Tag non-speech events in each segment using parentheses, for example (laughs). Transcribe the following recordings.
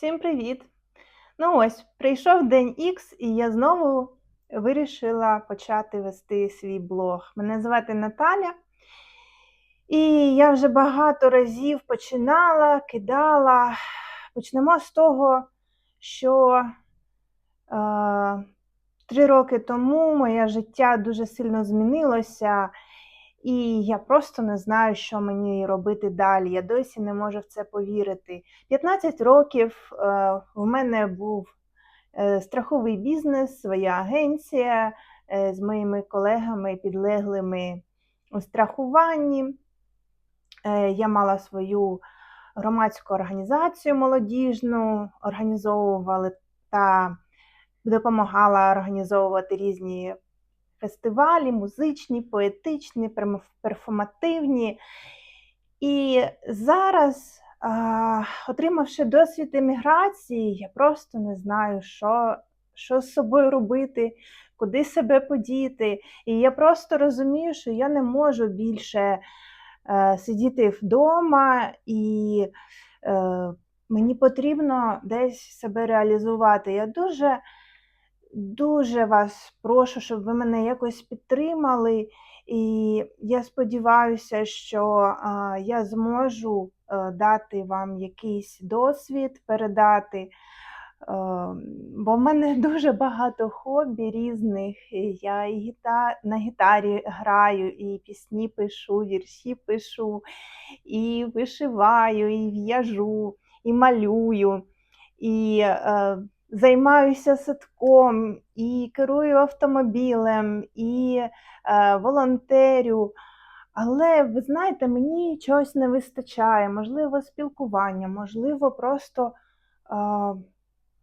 Всім привіт! Ну ось, прийшов день Х, і я знову вирішила почати вести свій блог. Мене звати Наталя, і я вже багато разів починала, кидала. Почнемо з того, що е, три роки тому моє життя дуже сильно змінилося, і я просто не знаю, що мені робити далі. Я досі не можу в це повірити. 15 років е, в мене був е, страховий бізнес, своя агенція е, з моїми колегами, підлеглими у страхуванні. Я мала свою громадську організацію молодіжну, організовували та допомагала організовувати різні фестивалі, музичні, поетичні, перформативні. І зараз, отримавши досвід еміграції, я просто не знаю, що, що з собою робити, куди себе подіти. І я просто розумію, що я не можу більше е, сидіти вдома, і е, мені потрібно десь себе реалізувати. Я дуже, дуже вас прошу, щоб ви мене якось підтримали. І я сподіваюся, що я зможу е, дати вам якийсь досвід, передати. Е, Бо в мене (laughs) дуже багато хобі різних. Я і гіта... на гітарі граю, і пісні пишу, вірші пишу, і вишиваю, і в'яжу, і малюю, і е, займаюся садком, і керую автомобілем, і е, волонтерю. Але ви знаєте, мені чогось не вистачає, можливо, спілкування, можливо, просто е,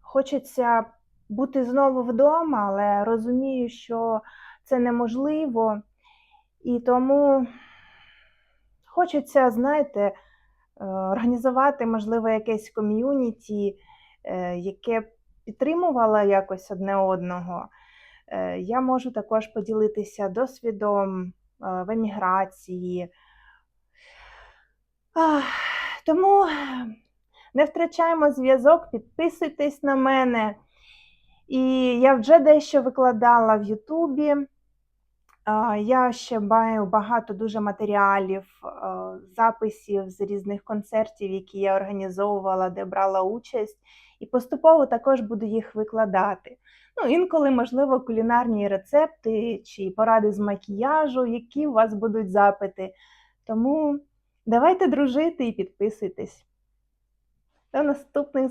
хочеться бути знову вдома, але розумію, що це неможливо. І тому хочеться, знаєте, е, організувати, можливо, якесь ком'юніті, е, яке б підтримувало якось одне одного. Е, Я можу також поділитися досвідом е, в еміграції. Тому не втрачаємо зв'язок, підписуйтесь на мене. І я вже дещо викладала в Ютубі. Я ще маю багато дуже матеріалів, е, записів з різних концертів, які я організовувала, де брала участь, і поступово також буду їх викладати. Ну, інколи, можливо, кулінарні рецепти чи поради з макіяжу, які у вас будуть запити. Тому давайте дружити і підписуйтесь. До наступних